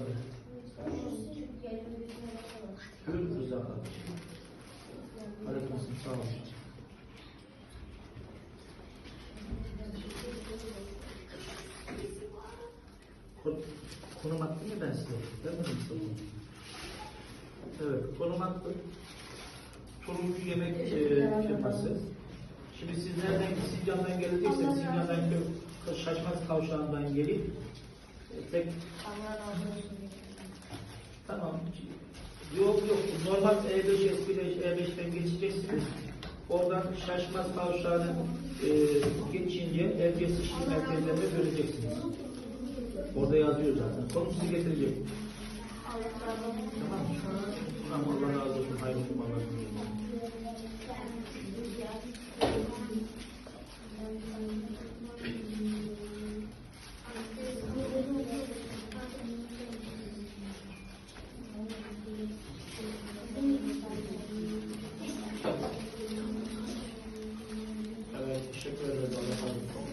Tabii. Görüntü zaten. Aleyküm sağ olun. Konum attım ya ben size. Ben bunu. Evet, konum attım. Turuncu yemek e, firması. Şimdi siz nereden, Sincan'dan gelecekseniz, Sincan'dan Şaşmaz Kavşağı'ndan gelip e, tek Yok yok. Normal E E5, S5, E5'ten geçeceksiniz. Oradan Şaşmaz Kavşağı'nı e, geçince Erciyes İşçi Merkezlerinde göreceksiniz. Orada yazıyor zaten. Konu sizi getirecek. Olsun. Tamam? Tamam Allah razı olsun. Hayırlı cumalar. Evet, teşekkür ederiz. Allah razı olsun.